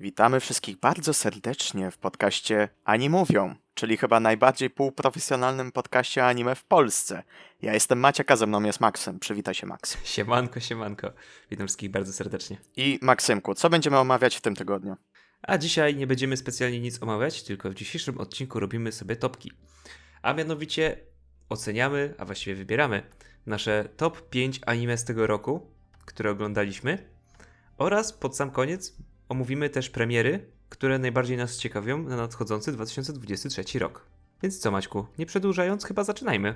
Witamy wszystkich bardzo serdecznie w podcaście Ani Mówią, czyli chyba najbardziej półprofesjonalnym podcaście anime w Polsce. Ja jestem Maciek, a ze mną jest Maksym. Przywitaj się, Max. Siemanko, siemanko. Witam wszystkich bardzo serdecznie. I Maksymku, co będziemy omawiać w tym tygodniu? A dzisiaj nie będziemy specjalnie nic omawiać, tylko w dzisiejszym odcinku robimy sobie topki. A mianowicie oceniamy, a właściwie wybieramy nasze top 5 anime z tego roku, które oglądaliśmy. Oraz pod sam koniec omówimy też premiery, które najbardziej nas ciekawią na nadchodzący 2023 rok. Więc co Maćku, nie przedłużając, chyba zaczynajmy.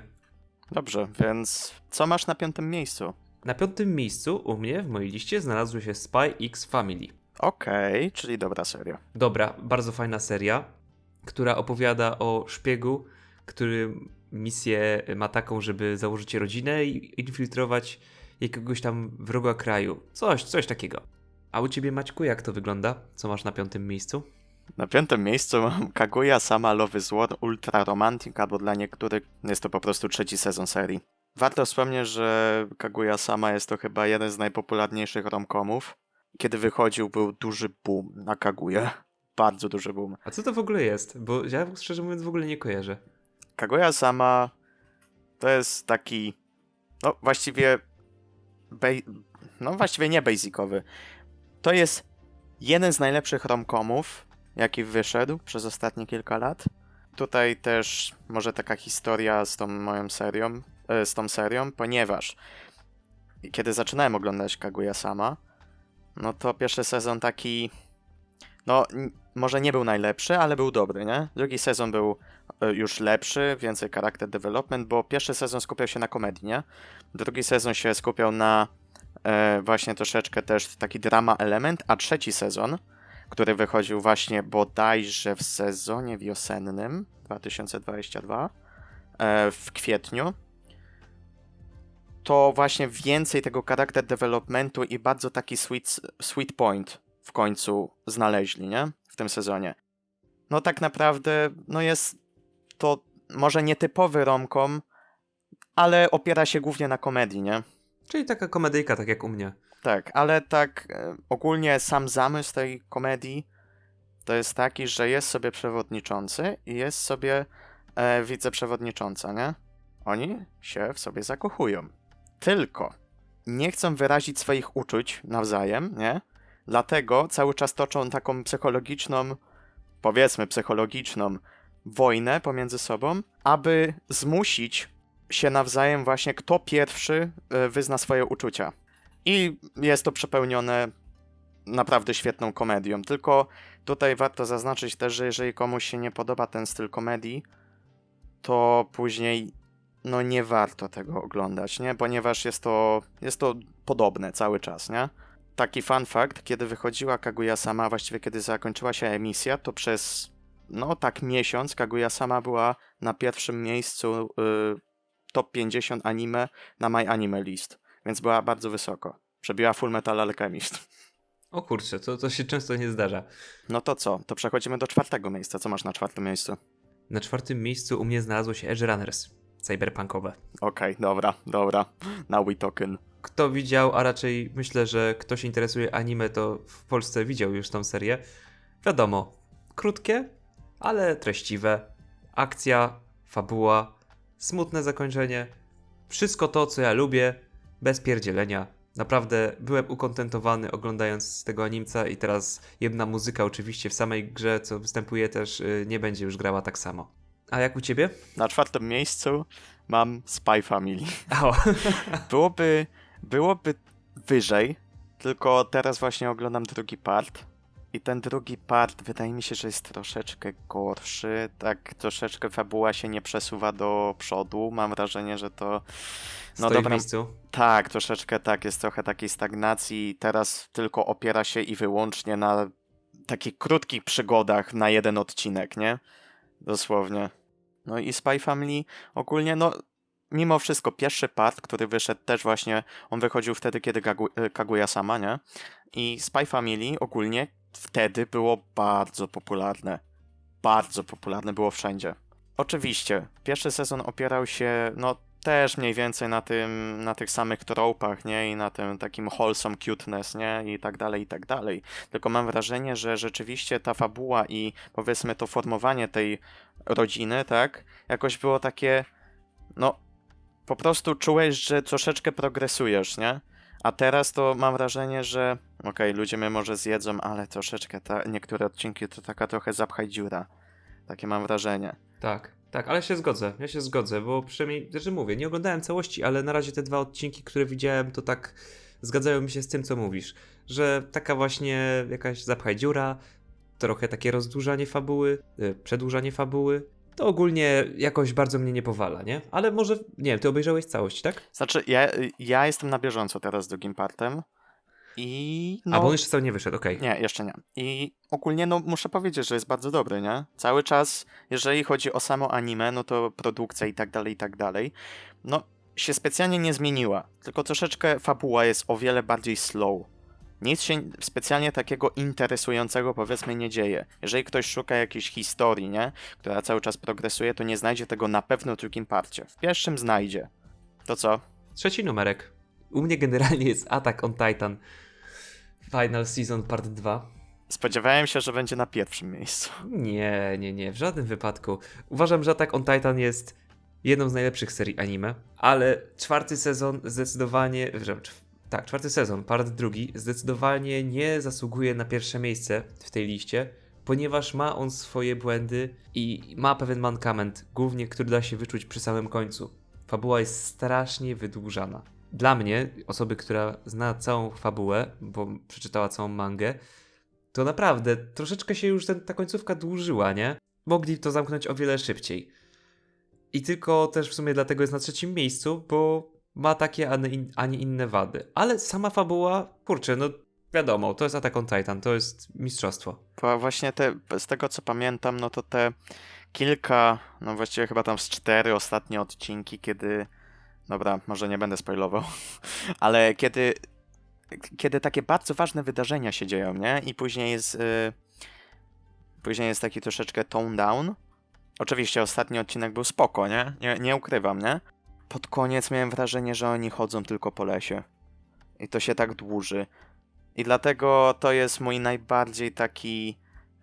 Dobrze, więc co masz na piątym miejscu? Na piątym miejscu u mnie w mojej liście znalazły się Spy X Family. Okej, czyli dobra seria. Dobra, bardzo fajna seria, która opowiada o szpiegu, który misję ma taką, żeby założyć rodzinę i infiltrować jakiegoś tam wroga kraju. Coś, coś takiego. A u ciebie, Maćku, jak to wygląda? Co masz na piątym miejscu? Na piątym miejscu mam Kaguya Sama Love is War Ultra Romantic, albo dla niektórych jest to po prostu trzeci sezon serii. Warto wspomnieć, że Kaguya Sama jest to chyba jeden z najpopularniejszych romkomów. Kiedy wychodził, był duży boom na Kaguya. Bardzo duży boom. A co to w ogóle jest? Bo ja szczerze mówiąc w ogóle nie kojarzę. Kaguya Sama to jest taki, no właściwie, no właściwie nie basicowy. To jest jeden z najlepszych romkomów, jaki wyszedł przez ostatnie kilka lat. Tutaj też może taka historia z tą moją serią, e, z tą serią, ponieważ kiedy zaczynałem oglądać Kaguya Sama, no to pierwszy sezon taki, no może nie był najlepszy, ale był dobry, nie? Drugi sezon był e, już lepszy, więcej character development, bo pierwszy sezon skupiał się na komedii, nie? Drugi sezon się skupiał na właśnie troszeczkę też taki drama element, a trzeci sezon, który wychodził właśnie bodajże w sezonie wiosennym 2022 e, w kwietniu, to właśnie więcej tego charakter developmentu i bardzo taki sweet, sweet point w końcu znaleźli, nie? W tym sezonie. No tak naprawdę, no jest to może nietypowy romkom, ale opiera się głównie na komedii, nie? Czyli taka komedyjka, tak jak u mnie. Tak, ale tak e, ogólnie sam zamysł tej komedii to jest taki, że jest sobie przewodniczący i jest sobie e, wiceprzewodnicząca, nie? Oni się w sobie zakochują. Tylko nie chcą wyrazić swoich uczuć nawzajem, nie? Dlatego cały czas toczą taką psychologiczną, powiedzmy psychologiczną wojnę pomiędzy sobą, aby zmusić się nawzajem właśnie, kto pierwszy e, wyzna swoje uczucia. I jest to przepełnione naprawdę świetną komedią. Tylko tutaj warto zaznaczyć też, że jeżeli komuś się nie podoba ten styl komedii, to później no nie warto tego oglądać, nie? Ponieważ jest to, jest to podobne cały czas, nie? Taki fun fact, kiedy wychodziła Kaguya Sama, właściwie kiedy zakończyła się emisja, to przez no tak miesiąc Kaguya Sama była na pierwszym miejscu y, top 50 anime na My Anime List, więc była bardzo wysoko. Przebiła Full Metal Alchemist. O kurczę, to, to się często nie zdarza. No to co? To przechodzimy do czwartego miejsca. Co masz na czwartym miejscu? Na czwartym miejscu u mnie znalazło się Edge Runners. Cyberpunkowe. Okej, dobra, dobra. Now we talking. Kto widział, a raczej myślę, że ktoś się interesuje anime, to w Polsce widział już tą serię. Wiadomo, krótkie, ale treściwe. Akcja, fabuła, smutne zakończenie. Wszystko to, co ja lubię, bez pierdzielenia. Naprawdę byłem ukontentowany oglądając tego animca i teraz jedna muzyka oczywiście w samej grze, co występuje też, y, nie będzie już grała tak samo. A jak u ciebie? Na czwartym miejscu mam Spy Family. Byłoby, byłoby wyżej, tylko teraz właśnie oglądam drugi part. I ten drugi part wydaje mi się, że jest troszeczkę gorszy. Tak, troszeczkę fabuła się nie przesuwa do przodu. Mam wrażenie, że to. No stoi w dobra, miejscu. Tak, troszeczkę tak, jest trochę takiej stagnacji. Teraz tylko opiera się i wyłącznie na takich krótkich przygodach na jeden odcinek, nie? Dosłownie. No i Spy Family ogólnie, no mimo wszystko pierwszy part, który wyszedł też właśnie, on wychodził wtedy, kiedy Kagu- Kaguya sama, nie? I Spy Family ogólnie wtedy było bardzo popularne. Bardzo popularne było wszędzie. Oczywiście, pierwszy sezon opierał się, no też mniej więcej na tym, na tych samych tropach, nie? I na tym takim wholesome cuteness, nie? I tak dalej, i tak dalej. Tylko mam wrażenie, że rzeczywiście ta fabuła i powiedzmy to formowanie tej rodziny, tak? Jakoś było takie, no, po prostu czułeś, że troszeczkę progresujesz, nie? A teraz to mam wrażenie, że okej, ludzie mnie może zjedzą, ale troszeczkę ta, niektóre odcinki to taka trochę zapchaj dziura. Takie mam wrażenie. Tak, tak, ale się zgodzę, ja się zgodzę, bo przynajmniej, że mówię, nie oglądałem całości, ale na razie te dwa odcinki, które widziałem, to tak zgadzają mi się z tym, co mówisz, że taka właśnie jakaś zapchaj dziura, trochę takie rozdłużanie fabuły, y, przedłużanie fabuły, to ogólnie jakoś bardzo mnie nie powala, nie? Ale może, nie wiem, ty obejrzałeś całość, tak? Znaczy, ja, ja jestem na bieżąco teraz z drugim partem i no... A, bo on jeszcze cały nie wyszedł, okej. Nie, jeszcze nie. I ogólnie no muszę powiedzieć, że jest bardzo dobry, nie? Cały czas, jeżeli chodzi o samo anime, no to produkcja i tak dalej, i tak dalej, no się specjalnie nie zmieniła, tylko troszeczkę fabuła jest o wiele bardziej slow. Nic się specjalnie takiego interesującego powiedzmy nie dzieje. Jeżeli ktoś szuka jakiejś historii, nie? Która cały czas progresuje, to nie znajdzie tego na pewno w drugim parcie. W pierwszym znajdzie. To co? Trzeci numerek. U mnie generalnie jest Attack on Titan Final Season Part 2. Spodziewałem się, że będzie na pierwszym miejscu. Nie, nie, nie, w żadnym wypadku. Uważam, że Attack on Titan jest jedną z najlepszych serii anime, ale czwarty sezon zdecydowanie, tak, czwarty sezon, part drugi, zdecydowanie nie zasługuje na pierwsze miejsce w tej liście, ponieważ ma on swoje błędy i ma pewien mankament, głównie który da się wyczuć przy samym końcu. Fabuła jest strasznie wydłużana. Dla mnie, osoby, która zna całą fabułę, bo przeczytała całą mangę, to naprawdę troszeczkę się już ten, ta końcówka dłużyła, nie? Mogli to zamknąć o wiele szybciej. I tylko też w sumie dlatego jest na trzecim miejscu, bo ma takie, a nie, inne wady. Ale sama fabuła, kurczę, no wiadomo, to jest Attack on Titan, to jest mistrzostwo. Bo właśnie te, z tego co pamiętam, no to te kilka, no właściwie chyba tam z cztery ostatnie odcinki, kiedy. Dobra, może nie będę spoilował, ale kiedy. Kiedy takie bardzo ważne wydarzenia się dzieją, nie? I później jest. Y, później jest taki troszeczkę tone down. Oczywiście ostatni odcinek był spoko, nie? Nie, nie ukrywam, nie? Pod koniec miałem wrażenie, że oni chodzą tylko po lesie. I to się tak dłuży. I dlatego to jest mój najbardziej taki,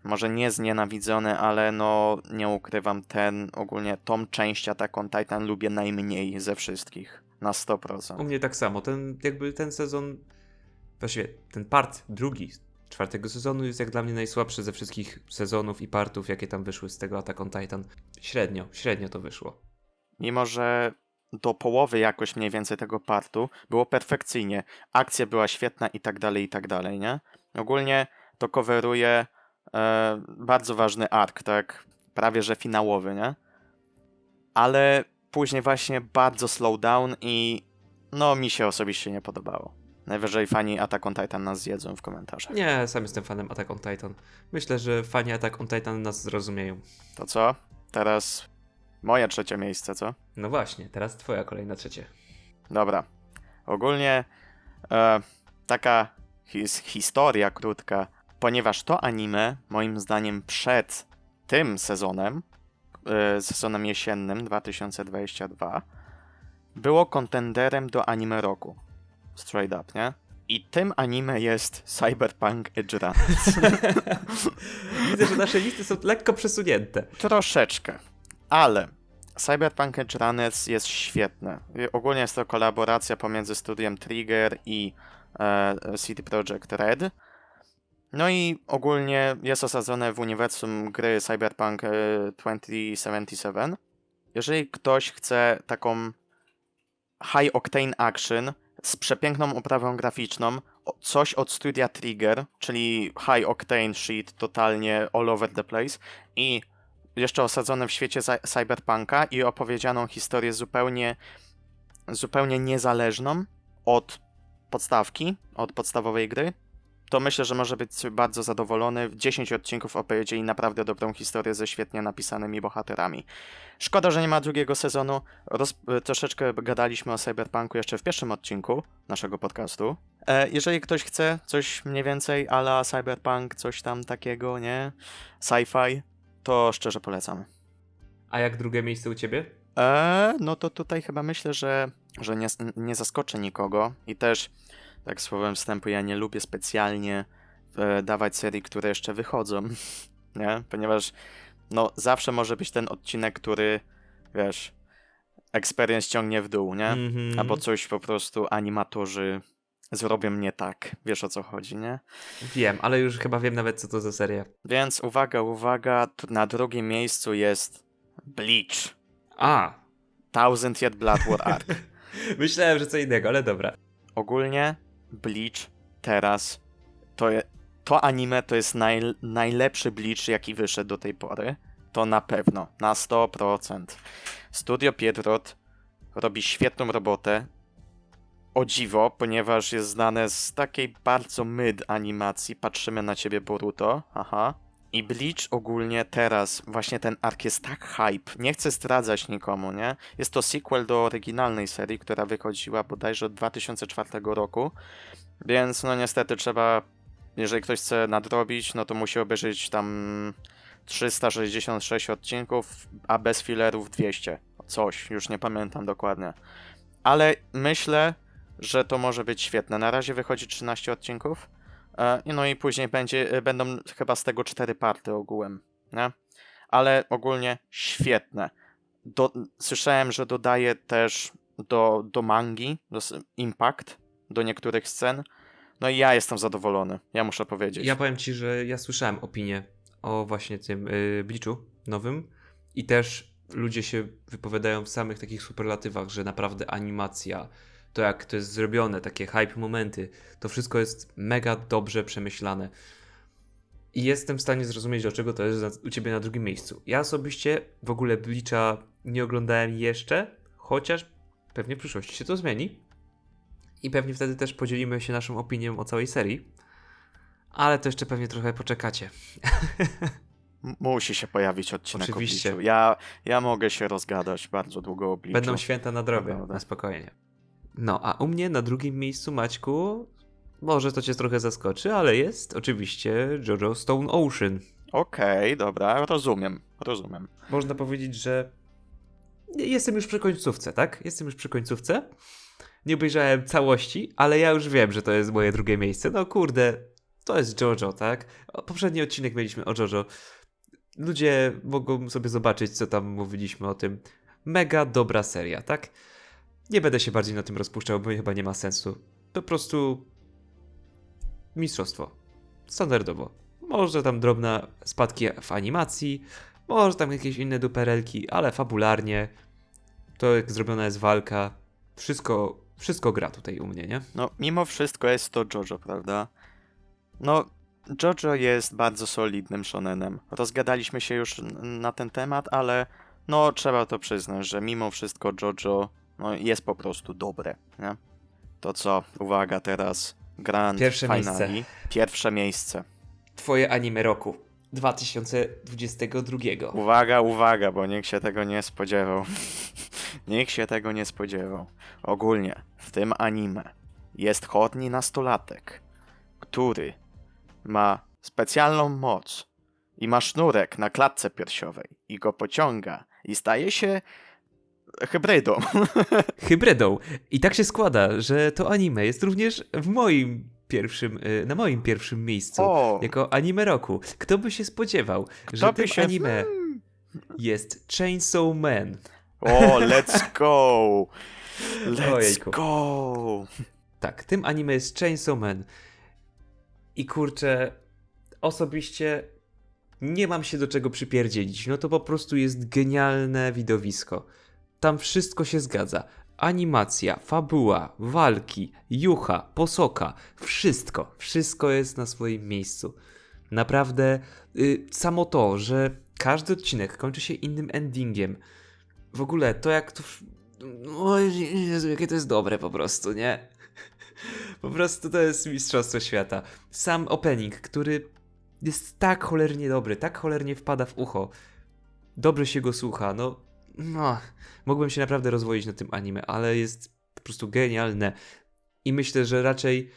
może nie znienawidzony, ale no nie ukrywam, ten ogólnie tą część Attack on Titan lubię najmniej ze wszystkich. Na U 100%. mnie tak samo, ten jakby ten sezon, właściwie ten part drugi czwartego sezonu jest jak dla mnie najsłabszy ze wszystkich sezonów i partów, jakie tam wyszły z tego Attack on Titan. Średnio, średnio to wyszło. Mimo, że do połowy jakoś mniej więcej tego partu było perfekcyjnie. Akcja była świetna i tak dalej, i tak dalej, nie? Ogólnie to coveruje e, bardzo ważny ark, tak? Prawie że finałowy, nie? Ale później właśnie bardzo slow down i no mi się osobiście nie podobało. Najwyżej fani Attack on Titan nas zjedzą w komentarzach. Nie, sam jestem fanem Attack on Titan. Myślę, że fani Attack on Titan nas zrozumieją. To co? Teraz moje trzecie miejsce, co? No właśnie, teraz twoja kolejna trzecie. Dobra. Ogólnie e, taka his, historia krótka, ponieważ to anime, moim zdaniem, przed tym sezonem, e, sezonem jesiennym 2022, było kontenderem do anime roku. Straight up, nie? I tym anime jest Cyberpunk Edge Runners. Widzę, że nasze listy są lekko przesunięte. Troszeczkę, ale Cyberpunk Edge Runners jest świetne. I Ogólnie jest to kolaboracja pomiędzy studiem Trigger i e, CD Projekt Red. No i ogólnie jest osadzone w uniwersum gry Cyberpunk e, 2077. Jeżeli ktoś chce taką high octane action z przepiękną oprawą graficzną, coś od studia Trigger, czyli high octane shit, totalnie all over the place i jeszcze osadzone w świecie cy- cyberpunka i opowiedzianą historię zupełnie, zupełnie niezależną od podstawki, od podstawowej gry, to myślę, że może być bardzo zadowolony. W 10 odcinków opowiedzieli naprawdę dobrą historię ze świetnie napisanymi bohaterami. Szkoda, że nie ma drugiego sezonu. Roz, troszeczkę gadaliśmy o Cyberpunku jeszcze w pierwszym odcinku naszego podcastu. E, jeżeli ktoś chce coś mniej więcej ala Cyberpunk, coś tam takiego, nie? Sci-fi, to szczerze polecam. A jak drugie miejsce u ciebie? E, no to tutaj chyba myślę, że, że nie, nie zaskoczę nikogo i też, tak słowem wstępu, ja nie lubię specjalnie e, dawać serii, które jeszcze wychodzą, nie? Ponieważ no zawsze może być ten odcinek, który, wiesz, experience ciągnie w dół, nie? Mhm. Albo coś po prostu animatorzy zrobią nie tak. Wiesz o co chodzi, nie? Wiem, ale już chyba wiem nawet co to za seria. Więc uwaga, uwaga, na drugim miejscu jest Bleach. A! Thousand Yet Blood War Arc. Myślałem, że co innego, ale dobra. Ogólnie Bleach teraz to, je, to anime to jest naj, najlepszy Bleach jaki wyszedł do tej pory. To na pewno, na 100%. Studio Piedrot robi świetną robotę. O dziwo, ponieważ jest znane z takiej bardzo myd animacji. Patrzymy na ciebie Boruto, aha. I Bleach ogólnie teraz, właśnie ten ark jest tak hype. Nie chcę zdradzać nikomu, nie? Jest to sequel do oryginalnej serii, która wychodziła bodajże od 2004 roku. Więc no niestety trzeba, jeżeli ktoś chce nadrobić, no to musi obejrzeć tam 366 odcinków, a bez fillerów 200. Coś, już nie pamiętam dokładnie. Ale myślę, że to może być świetne. Na razie wychodzi 13 odcinków. E, No i później będzie, e, będą chyba z tego 4 party ogółem, nie? Ale ogólnie świetne. Do, słyszałem, że dodaje też do, do mangi do, impact do niektórych scen. No i ja jestem zadowolony, ja muszę powiedzieć. Ja powiem ci, że ja słyszałem opinię o właśnie tym yy, Bliczu nowym i też ludzie się wypowiadają w samych takich superlatywach, że naprawdę animacja, to jak to jest zrobione, takie hype momenty, to wszystko jest mega dobrze przemyślane. I jestem w stanie zrozumieć, dlaczego to jest u ciebie na drugim miejscu. Ja osobiście w ogóle Blicza nie oglądałem jeszcze, chociaż pewnie w przyszłości się to zmieni. I pewnie wtedy też podzielimy się naszą opinią o całej serii. Ale to jeszcze pewnie trochę poczekacie. Musi się pojawić odcinek Oczywiście. Ja, ja mogę się rozgadać bardzo długo o Bliczu. Będą święta na drogę, na spokojnie. No, a u mnie na drugim miejscu, Maćku, może to cię trochę zaskoczy, ale jest oczywiście JoJo Stone Ocean. Okej, dobra, rozumiem, rozumiem. Można powiedzieć, że jestem już przy końcówce, tak? Jestem już przy końcówce. Nie obejrzałem całości, ale ja już wiem, że to jest moje drugie miejsce. No kurde, to jest JoJo, tak? Poprzedni odcinek mieliśmy o JoJo. Ludzie mogą sobie zobaczyć, co tam mówiliśmy o tym. Mega dobra seria, tak? Nie będę się bardziej na tym rozpuszczał, bo chyba nie ma sensu. Po prostu mistrzostwo. Standardowo. Może tam drobne spadki w animacji, może tam jakieś inne duperelki, ale fabularnie to jak zrobiona jest walka, wszystko, wszystko gra tutaj u mnie, nie? No, mimo wszystko jest to JoJo, prawda? No, JoJo jest bardzo solidnym shonenem. Rozgadaliśmy się już na ten temat, ale no, trzeba to przyznać, że mimo wszystko JoJo no, jest po prostu dobre, nie? To co, uwaga teraz, Grand Pierwsze Finale. miejsce. Pierwsze miejsce. Twoje anime roku 2022. Uwaga, uwaga, bo nikt się tego nie spodziewał. nikt się tego nie spodziewał. Ogólnie w tym anime jest chodni nastolatek, który ma specjalną moc i ma sznurek na klatce piersiowej i go pociąga i staje się hybrydą. Hybrydą. I tak się składa, że to anime jest również w moim pierwszym, y, na moim pierwszym miejscu. O, Jako anime roku. Kto by się spodziewał, że kto by tym się... anime jest Chainsaw Man. O, let's go! Let's Ojejku. go! Tak, tym anime jest Chainsaw Man. I kurczę, osobiście nie mam się do czego przypierdzielić. No to po prostu jest genialne widowisko. Tam wszystko się zgadza. Animacja, fabuła, walki, jucha, posoka, wszystko, wszystko jest na swoim miejscu. Naprawdę, y, samo to, że każdy odcinek kończy się innym endingiem. W ogóle to jak to. O Jezu, jakie to jest dobre po prostu, nie? Po prostu to jest mistrzostwo świata. Sam opening, który jest tak cholernie dobry, tak cholernie wpada w ucho. Dobrze się go słucha, no. No mogłem się naprawdę rozwoić na tym anime, ale jest po prostu genialne. I myślę, że raczej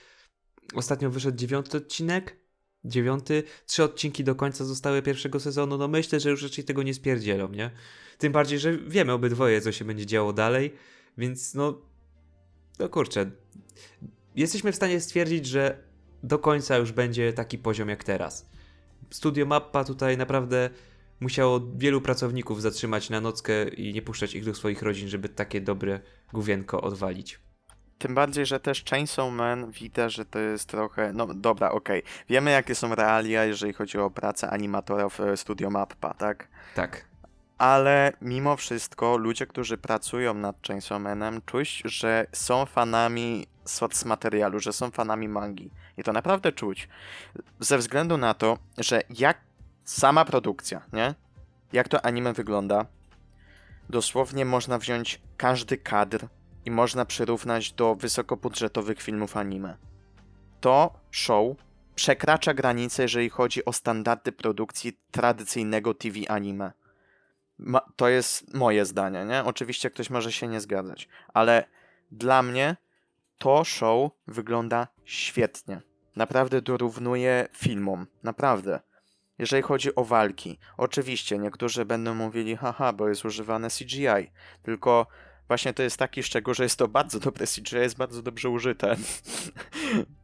ostatnio wyszedł dziewiąty odcinek. dziewiąty, trzy odcinki do końca zostały pierwszego sezonu, no myślę, że już raczej tego nie spierdzielą, nie? Tym bardziej, że wiemy obydwoje, co się będzie działo dalej, więc no, no kurczę, jesteśmy w stanie stwierdzić, że do końca już będzie taki poziom jak teraz. Studio Mappa tutaj naprawdę musiało wielu pracowników zatrzymać na nockę i nie puszczać ich do swoich rodzin, żeby takie dobre główienko odwalić. Tym bardziej, że też Chainsaw Man widać, że to jest trochę. No dobra, okej. Wiemy, jakie są realia, jeżeli chodzi o pracę animatora w e, Studio Mappa, tak? Tak. Ale mimo wszystko ludzie, którzy pracują nad Chainsaw Manem, czuć, że są fanami source materialu, że są fanami mangi. I to naprawdę czuć. Ze względu na to, że jak sama produkcja, nie? Jak to anime wygląda, dosłownie można wziąć każdy kadr i można przyrównać do wysokobudżetowych filmów anime. To show przekracza granice, jeżeli chodzi o standardy produkcji tradycyjnego TV anime. Ma, to jest moje zdanie, nie? Oczywiście ktoś może się nie zgadzać, ale dla mnie to show wygląda świetnie. Naprawdę dorównuje filmom, naprawdę. Jeżeli chodzi o walki, oczywiście niektórzy będą mówili, haha, bo jest używane CGI, tylko właśnie to jest taki szczegół, że jest to bardzo dobre CGI, jest bardzo dobrze użyte.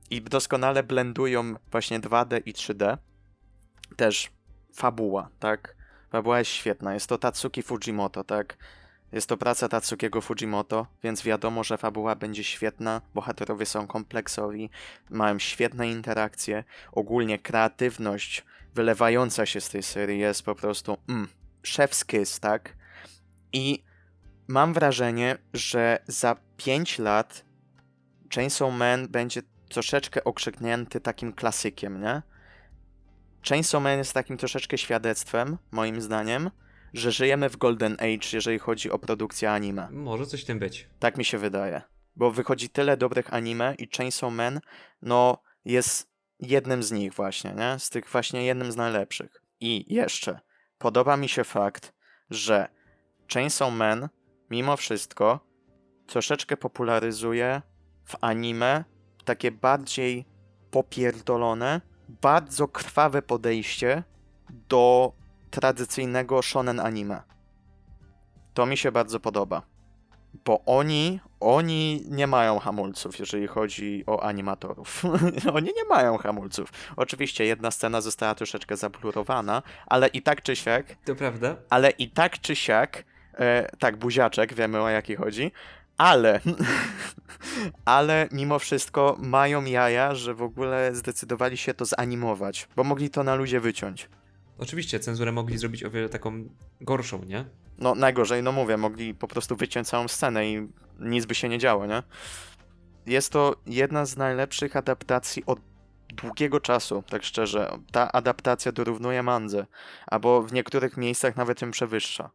I doskonale blendują właśnie 2D i 3D. Też fabuła, tak? Fabuła jest świetna. Jest to Tatsuki Fujimoto, tak? Jest to praca Tatsukiego Fujimoto, więc wiadomo, że fabuła będzie świetna. Bohaterowie są kompleksowi, mają świetne interakcje. Ogólnie kreatywność wylewająca się z tej serii jest po prostu mm, kiss, tak? I mam wrażenie, że za 5 lat Chainsaw Man będzie troszeczkę okrzyknięty takim klasykiem, nie? Chainsaw Man jest takim troszeczkę świadectwem, moim zdaniem, że żyjemy w Golden Age, jeżeli chodzi o produkcję anime. Może coś tym być. Tak mi się wydaje. Bo wychodzi tyle dobrych anime i Chainsaw Man, no, jest jednym z nich właśnie, nie? Z tych właśnie jednym z najlepszych. I jeszcze, podoba mi się fakt, że Chainsaw Man, mimo wszystko, troszeczkę popularyzuje w anime takie bardziej popierdolone, bardzo krwawe podejście do tradycyjnego shonen anime. To mi się bardzo podoba. Bo oni, oni nie mają hamulców, jeżeli chodzi o animatorów. oni nie mają hamulców. Oczywiście jedna scena została troszeczkę zablurowana, ale i tak czy siak, To prawda? ale i tak czy siak, e, tak, buziaczek, wiemy o jaki chodzi, ale, ale mimo wszystko mają jaja, że w ogóle zdecydowali się to zanimować, bo mogli to na luzie wyciąć. Oczywiście, cenzurę mogli zrobić o wiele taką gorszą, nie? No najgorzej, no mówię, mogli po prostu wyciąć całą scenę i nic by się nie działo, nie? Jest to jedna z najlepszych adaptacji od długiego czasu, tak szczerze. Ta adaptacja dorównuje mandze, albo w niektórych miejscach nawet ją przewyższa.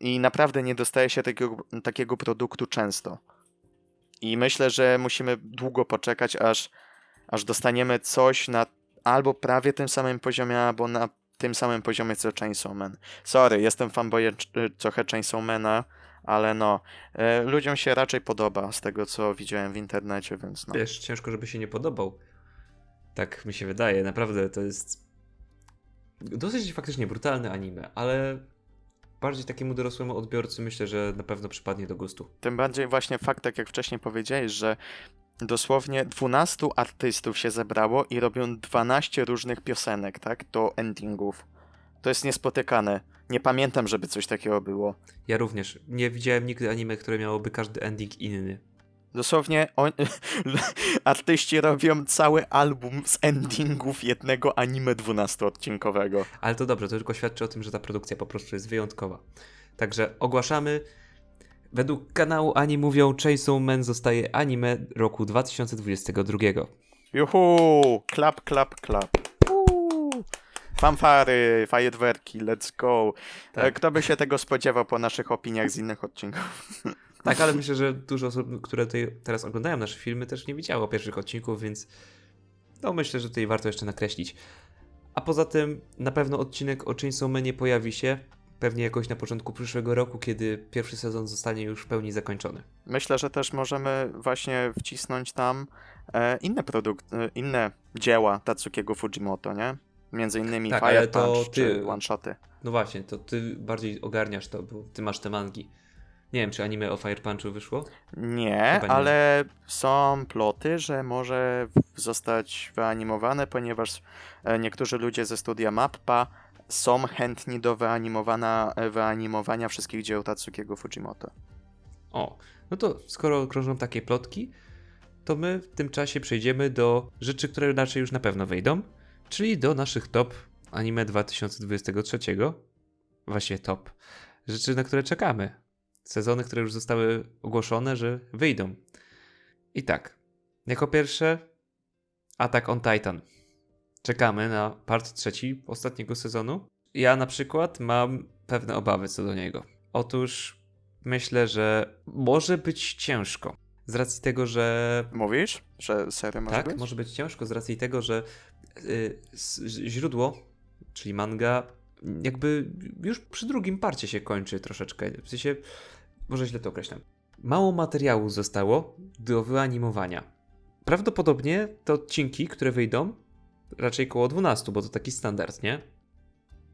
I naprawdę nie dostaje się takiego, takiego produktu często. I myślę, że musimy długo poczekać, aż, aż dostaniemy coś na albo prawie tym samym poziomie, albo na tym samym poziomie co Chainsaw Man. Sorry, jestem fanboyem cz- trochę Chainsaw Mana, ale no, e, ludziom się raczej podoba z tego, co widziałem w internecie, więc no. Wiesz, ciężko, żeby się nie podobał. Tak mi się wydaje, naprawdę to jest dosyć faktycznie brutalne anime, ale bardziej takiemu dorosłemu odbiorcy myślę, że na pewno przypadnie do gustu. Tym bardziej właśnie fakt, tak jak wcześniej powiedziałeś, że dosłownie 12 artystów się zebrało i robią 12 różnych piosenek, tak, do endingów. To jest niespotykane. Nie pamiętam, żeby coś takiego było. Ja również nie widziałem nigdy anime, które miałoby każdy ending inny. Dosłownie on, artyści robią cały album z endingów jednego anime 12-odcinkowego. Ale to dobrze, to tylko świadczy o tym, że ta produkcja po prostu jest wyjątkowa. Także ogłaszamy. Według kanału Ani mówią, Chainsaw Man zostaje anime roku 2022. Juhu! Klap, klap, klap. Uuu. Fanfary, fajerwerki, let's go. Tak. E, Kto by się tego spodziewał po naszych opiniach z innych odcinków? Tak, ale myślę, że dużo osób, które tutaj teraz oglądają nasze filmy, też nie widziało pierwszych odcinków, więc no myślę, że tutaj warto jeszcze nakreślić. A poza tym na pewno odcinek o Chainsaw Manie pojawi się. Pewnie jakoś na początku przyszłego roku, kiedy pierwszy sezon zostanie już w pełni zakończony. Myślę, że też możemy właśnie wcisnąć tam e, inne produkty, e, inne dzieła Tatsukiego Fujimoto, nie? Między innymi Tak, Fire Punch ty- czy one-shoty. No właśnie, to ty bardziej ogarniasz to, bo ty masz te mangi. Nie wiem, czy anime o Fire Punchu wyszło? Nie, ale są ploty, że może zostać wyanimowane, ponieważ e, niektórzy ludzie ze studia Mappa są chętni do wyanimowana, wyanimowania wszystkich dzieł Tatsukiego Fujimoto. O, no to skoro krążą takie plotki, to my w tym czasie przejdziemy do rzeczy, które raczej już na pewno wejdą, czyli do naszych top anime 2023. Właściwie top. Rzeczy, na które czekamy. Sezony, które już zostały ogłoszone, że wyjdą. I tak, jako pierwsze Attack on Titan. Czekamy na part trzeci ostatniego sezonu. Ja na przykład mam pewne obawy co do niego. Otóż myślę, że może być ciężko. Z racji tego, że. Mówisz, że sery może tak, być? może być ciężko, z racji tego, że y, źródło, czyli manga, jakby już przy drugim parcie się kończy troszeczkę. W sensie, może źle to określam. Mało materiału zostało do wyanimowania. Prawdopodobnie te odcinki, które wyjdą, raczej koło 12, bo to taki standard, nie?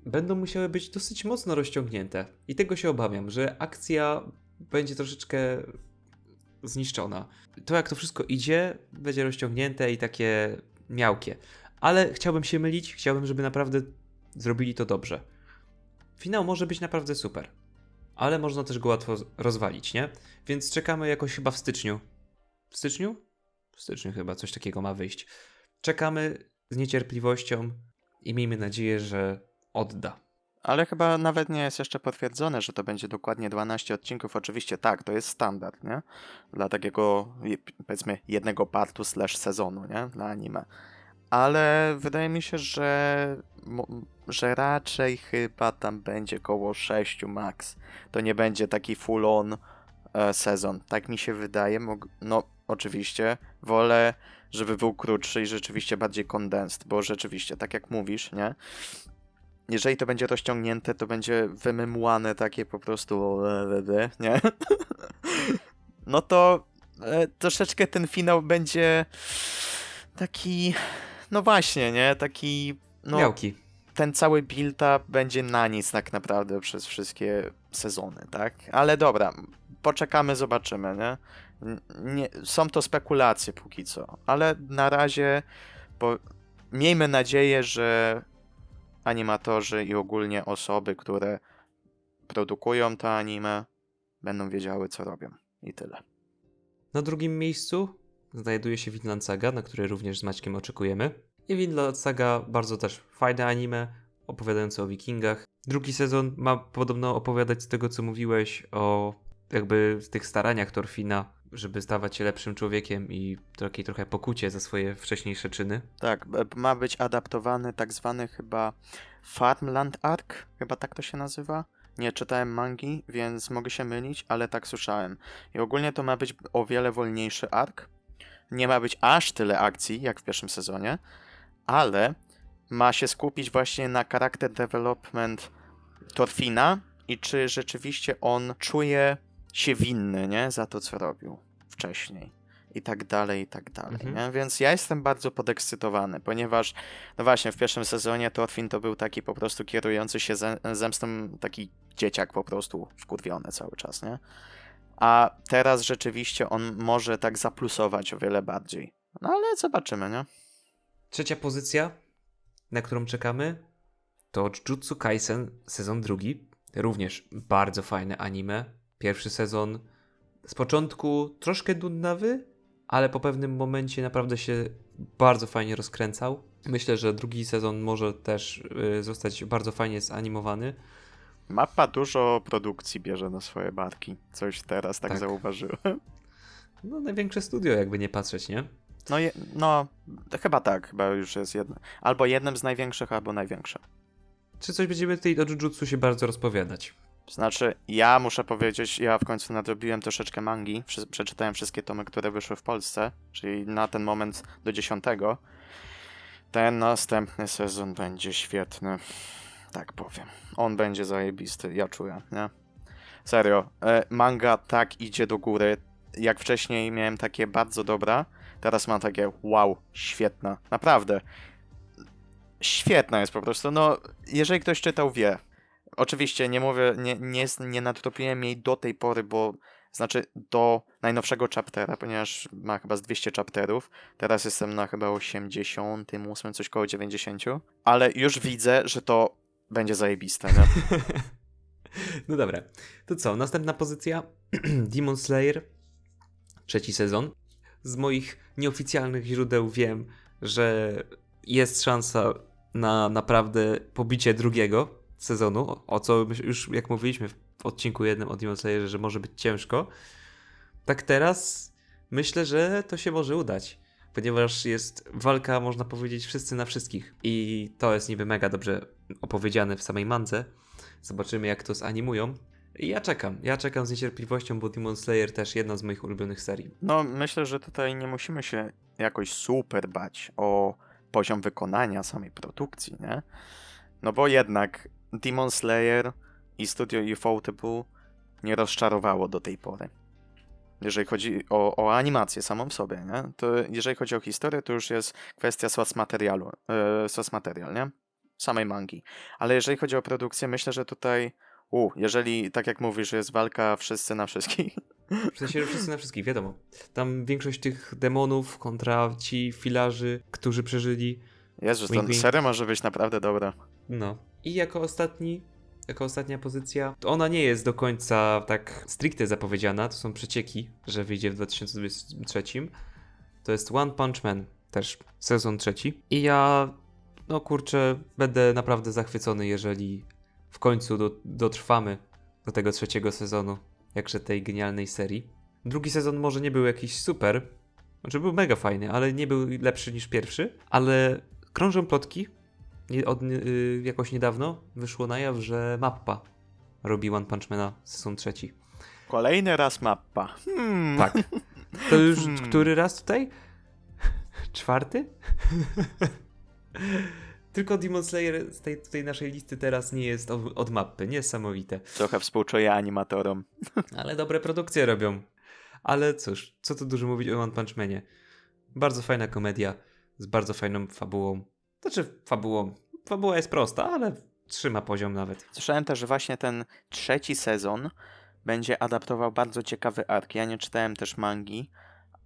Będą musiały być dosyć mocno rozciągnięte. I tego się obawiam, że akcja będzie troszeczkę zniszczona. To jak to wszystko idzie, będzie rozciągnięte i takie miałkie. Ale chciałbym się mylić, chciałbym, żeby naprawdę zrobili to dobrze. Finał może być naprawdę super. Ale można też go łatwo rozwalić, nie? Więc czekamy jakoś chyba w styczniu. W styczniu? W styczniu chyba coś takiego ma wyjść. Czekamy z niecierpliwością i miejmy nadzieję, że odda. Ale chyba nawet nie jest jeszcze potwierdzone, że to będzie dokładnie 12 odcinków. Oczywiście tak, to jest standard, nie? Dla takiego, powiedzmy, jednego partu slash sezonu, nie? Dla anime. Ale wydaje mi się, że, że raczej chyba tam będzie koło 6 max. To nie będzie taki full on e, sezon. Tak mi się wydaje. No, oczywiście, wolę, żeby był krótszy i rzeczywiście bardziej condensed, bo rzeczywiście, tak jak mówisz, nie? jeżeli to będzie rozciągnięte, to będzie wymymłane takie po prostu, e, nie? No to e, troszeczkę ten finał będzie taki, no właśnie, nie? Taki, no Miałki. ten cały build-up będzie na nic tak naprawdę przez wszystkie sezony, tak? Ale dobra, poczekamy, zobaczymy, nie? Nie są to spekulacje póki co, ale na razie po, miejmy nadzieję, że animatorzy i ogólnie osoby, które produkują to anime, będą wiedziały, co robią. I tyle. Na drugim miejscu znajduje się Vinland Saga, na które również z Maćkiem oczekujemy. I Vinland Saga bardzo też fajne anime, opowiadające o wikingach. Drugi sezon ma podobno opowiadać z tego, co mówiłeś o jakby tych staraniach Torfina, żeby stawać się lepszym człowiekiem i takiej trochę pokucie za swoje wcześniejsze czyny. Tak, b- ma być adaptowany tak zwany chyba Farmland Arc, chyba tak to się nazywa. Nie czytałem mangi, więc mogę się mylić, ale tak słyszałem. I ogólnie to ma być o wiele wolniejszy ark. Nie ma być aż tyle akcji, jak w pierwszym sezonie, ale ma się skupić właśnie na charakter development Torfina i czy rzeczywiście on czuje się winny, nie? Za to, co robił wcześniej. I tak dalej, i tak dalej, Mhm. nie? Więc ja jestem bardzo podekscytowany, ponieważ, no właśnie, w pierwszym sezonie Torfin to był taki po prostu kierujący się zem- zemstą, taki dzieciak po prostu wkurwiony cały czas, nie? A teraz rzeczywiście on może tak zaplusować o wiele bardziej. No ale zobaczymy, nie? Trzecia pozycja, na którą czekamy, to Jujutsu Kaisen sezon drugi. Również bardzo fajne anime. Pierwszy sezon z początku troszkę nudnawy, ale po pewnym momencie naprawdę się bardzo fajnie rozkręcał. Myślę, że drugi sezon może też y, zostać bardzo fajnie zanimowany. Mapa dużo produkcji bierze na swoje barki. Coś teraz tak, Tak. zauważyłem. No, największe studio, jakby nie patrzeć, nie? No, je, no, chyba tak, chyba już jest jedno. Albo jednym z największych, albo największe. Czy coś będziemy tutaj o Jujutsu się bardzo rozpowiadać? Znaczy, ja muszę powiedzieć, ja w końcu nadrobiłem troszeczkę mangi. Przeczytałem wszystkie tomy, które wyszły w Polsce, czyli na ten moment do dziesiątego. Ten następny sezon będzie świetny. Tak powiem. On będzie zajebisty, ja czuję, nie? Serio, e, manga tak idzie do góry. Jak wcześniej miałem takie bardzo dobra, teraz mam takie wow, świetna. Naprawdę. Świetna jest po prostu. No, jeżeli ktoś czytał, wie. Oczywiście nie mówię, nie, nie, nie nadrobiłem jej do tej pory, bo znaczy do najnowszego chaptera, ponieważ ma chyba z 200 chapterów. Teraz jestem na chyba 88, coś koło 90. Ale już widzę, że to będzie zajebiste, nie? No dobra, to co? Następna pozycja Demon Slayer, trzeci sezon. Z moich nieoficjalnych źródeł wiem, że jest szansa na naprawdę pobicie drugiego sezonu, o co już jak mówiliśmy w odcinku jednym o Demon Slayerze, że może być ciężko. Tak teraz myślę, że to się może udać, ponieważ jest walka, można powiedzieć, wszyscy na wszystkich. I to jest niby mega dobrze opowiedziane w samej mandze. Zobaczymy, jak to zanimują. I ja czekam. Ja czekam z niecierpliwością, bo Demon Slayer też jedna z moich ulubionych serii. No, myślę, że tutaj nie musimy się jakoś super bać o poziom wykonania samej produkcji, nie? No bo jednak Demon Slayer i Studio Ufotable nie rozczarowało do tej pory. Jeżeli chodzi o, o animację samą w sobie, nie? To jeżeli chodzi o historię, to już jest kwestia source materialu, e, source material, nie? Samej mangi. Ale jeżeli chodzi o produkcję, myślę, że tutaj, u, jeżeli, tak jak mówisz, jest walka wszyscy na wszystkich, W sensie, że wszyscy na wszystkich, wiadomo. Tam większość tych demonów kontra ci filarzy, którzy przeżyli. Jezus, Wink, to wink. seria może być naprawdę dobra. No. I jako ostatni, jako ostatnia pozycja, to ona nie jest do końca tak stricte zapowiedziana, to są przecieki, że wyjdzie w 2023. To jest One Punch Man, też sezon trzeci. I ja, no kurczę, będę naprawdę zachwycony, jeżeli w końcu do, dotrwamy do tego trzeciego sezonu, jakże tej genialnej serii. Drugi sezon może nie był jakiś super, znaczy był mega fajny, ale nie był lepszy niż pierwszy, ale krążą plotki, nie, od, y, jakoś niedawno wyszło na jaw, że Mappa robi One Punch Mana sezon trzeci. Kolejny raz mappa. Hmm. Tak. To już Hmm. który raz tutaj? Czwarty? Tylko Demon Slayer z tej, tej naszej listy teraz nie jest od, od mapy. Niesamowite. Trochę współczuję animatorom. Ale dobre produkcje robią. Ale cóż, co tu dużo mówić o One Punch Manie. Bardzo fajna komedia z bardzo fajną fabułą. Znaczy fabułą. Fabuła jest prosta, ale trzyma poziom nawet. Słyszałem też, że właśnie ten trzeci sezon będzie adaptował bardzo ciekawy ark. Ja nie czytałem też mangi,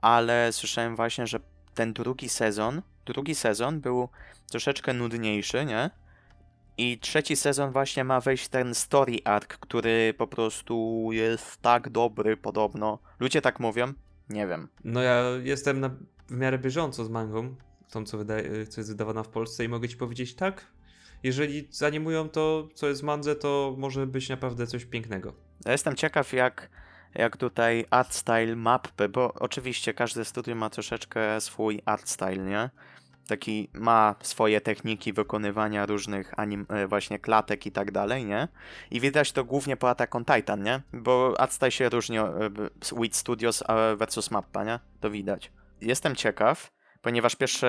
ale słyszałem właśnie, że ten drugi sezon, drugi sezon był troszeczkę nudniejszy, nie? I trzeci sezon właśnie ma wejść ten story arc, który po prostu jest tak dobry podobno. Ludzie tak mówią? Nie wiem. No ja jestem na, w miarę bieżąco z mangą, tą co, wydaje, co jest wydawana w Polsce i mogę ci powiedzieć tak, jeżeli zanimują to, co jest w mandze, to może być naprawdę coś pięknego. Ja jestem ciekaw, jak, jak tutaj art style mapy, bo oczywiście każde studio ma troszeczkę swój art style, nie? Taki ma swoje techniki wykonywania różnych anim, e, właśnie klatek i tak dalej, nie? I widać to głównie po Attack on Titan, nie? Bo art style się różni e, b- z Wit Studios versus mappa, nie? To widać. Jestem ciekaw, ponieważ pierwszy,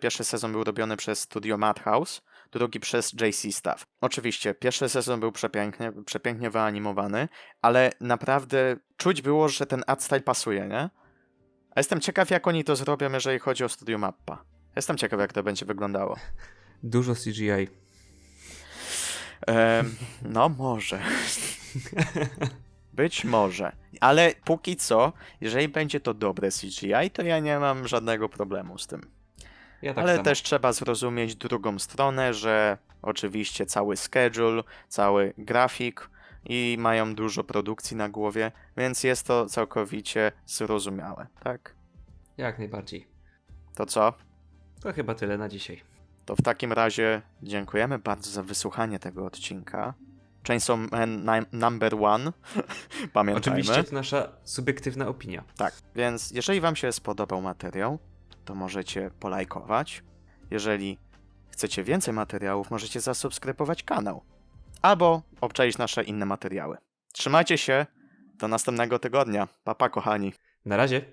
pierwszy sezon był robiony przez studio Madhouse, drugi przez JC Staff. Oczywiście, pierwszy sezon był przepięknie, przepięknie wyanimowany, ale naprawdę czuć było, że ten art style pasuje, nie? A jestem ciekaw, jak oni to zrobią, jeżeli chodzi o studio Mappa. Jestem ciekaw, jak to będzie wyglądało. Dużo CGI. No, może. Być może. Ale póki co, jeżeli będzie to dobre CGI, to ja nie mam żadnego problemu z tym. Ja tak Ale samo. też trzeba zrozumieć drugą stronę, że oczywiście cały schedule, cały grafik i mają dużo produkcji na głowie, więc jest to całkowicie zrozumiałe, tak? Jak najbardziej. To co? To chyba tyle na dzisiaj. To w takim razie dziękujemy bardzo za wysłuchanie tego odcinka. Chainsaw Man number one. Pamiętajmy. Oczywiście to nasza subiektywna opinia. Tak, więc jeżeli Wam się spodobał materiał, to możecie polajkować. Jeżeli chcecie więcej materiałów, możecie zasubskrybować kanał. Albo obczaić nasze inne materiały. Trzymajcie się, do następnego tygodnia. Papa, pa, kochani. Na razie.